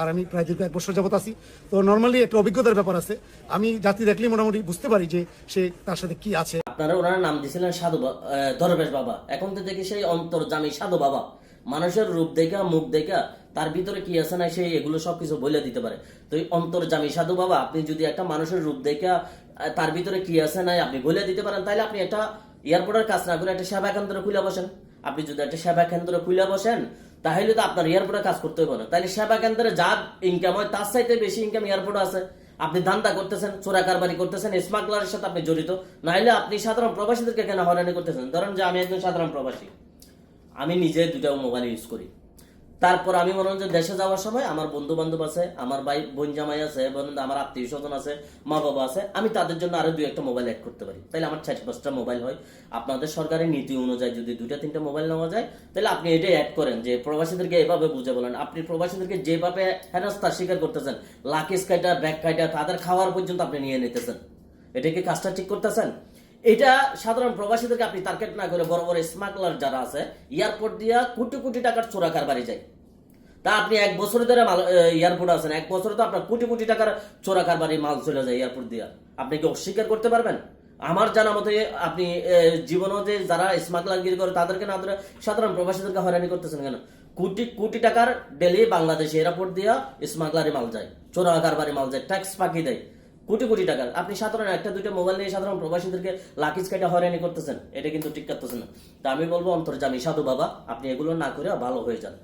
আর আমি প্রায় দীর্ঘ এক বছর যাবত আছি। তো নর্মালি একটা অভিজ্ঞতার ব্যাপার আছে। আমি জাতি দেখলেই মোটামুটি বুঝতে পারি যে সে তার সাথে কি আছে। আপনারা ওনার নাম দিয়েছিলেন সাধু দরবেশ বাবা। এখন তো দেখি সেই অন্তর্জামী সাধু বাবা। মানুষের রূপ দেখা, মুখ দেখা, তার ভিতরে কি আছে না সেই এগুলো সবকিছু বলে দিতে পারে। তো এই অন্তর্জামী সাধু বাবা, আপনি যদি একটা মানুষের রূপ দেখা তার ভিতরে কি আছে না আপনি বলে দিতে পারেন তাহলে আপনি একটা এয়ারপোর্টের কাজ না করে একটা সেবা কেন্দ্র খুলে বসেন। আপনি যদি একটা সেবা কেন্দ্র খুলে বসেন তাহলে তো আপনার এয়ারপোর্টে কাজ করতে হবে না। তাহলে সেবা কেন্দ্রে যা ইনকাম হয়, তার চাইতে বেশি ইনকাম এয়ারপোর্টে আছে। আপনি ধান্দা করতেছেন, চোরা কারবারি করতেছেন স্মাগলারের সাথে আপনি জড়িত। নাহলে আপনি সাধারণ প্রবাসীদেরকে কেন হয়রানি করতেছেন? ধরেন যে আমি একজন সাধারণ প্রবাসী। আমি নিজে দুটা মোবাইল ইউজ করি। তারপর আমি মনে যে দেশে যাওয়ার সময় আমার বন্ধু বান্ধব আছে, আমার ভাই, বোন জামাই আছে আমার আত্মীয় স্বজন আছে, মা বাবা আছে, আমি তাদের জন্য আরও দুই একটা মোবাইল অ্যাড করতে পারি। তাহলে আমার চার পাঁচটা মোবাইল হয়। আপনাদের সরকারের নীতি অনুযায়ী যদি দুইটা, তিনটা মোবাইল নেওয়া যায় তাহলে আপনি এটাই অ্যাড করেন যে প্রবাসীদেরকে এভাবে বুঝে বলেন। আপনি প্রবাসীদেরকে যেভাবে হেনস্থার স্বীকার করতেছেন লাকিস কাইটা ব্যাগ কাইটা তাদের খাওয়ার পর্যন্ত আপনি নিয়ে নিতেছেন। এটা কি কাজটা ঠিক করতেছেন? এটা সাধারণ প্রবাসীদেরকে আপনি টার্গেট না করে বড় বড় স্মাগলার যারা আছে এয়ারপোর্ট দিয়া কোটি কোটি টাকার চোরা কারবারি যায়। তা আপনি এক বছর ধরে মাল এয়ারপোর্ট আছেন, এক বছরে তো আপনার কোটি কোটি টাকার চোরা কারবারি মাল চলে যায় এয়ারপোর্ট দিয়া। আপনি কি অস্বীকার করতে পারবেন? আমার জানা মতে আপনি জীবনও যে যারা স্মাগলারগিরি করে, তাদেরকে না ধরে সাধারণ প্রবাসীদেরকে হয়রানি করতেছেন কেন? কোটি কোটি টাকার ডেলি বাংলাদেশ এয়ারপোর্ট দিয়া স্মাগলারি মাল যায়, চোরা কারবারি মাল যায় ট্যাক্স পাকি দেয়। কোটি কোটি টাকা। আপনি সাধারণ একটা, দুইটা মোবাইল নিয়ে সাধারণ প্রবাসীদেরকে লাকিজ কেটে হয়রানি করতেছেন, এটা কিন্তু ঠিক করতেছেন না। তা আমি বলব অন্তর্জামী সাধু বাবা, আপনি এগুলো না করে ভালো হয়ে যান।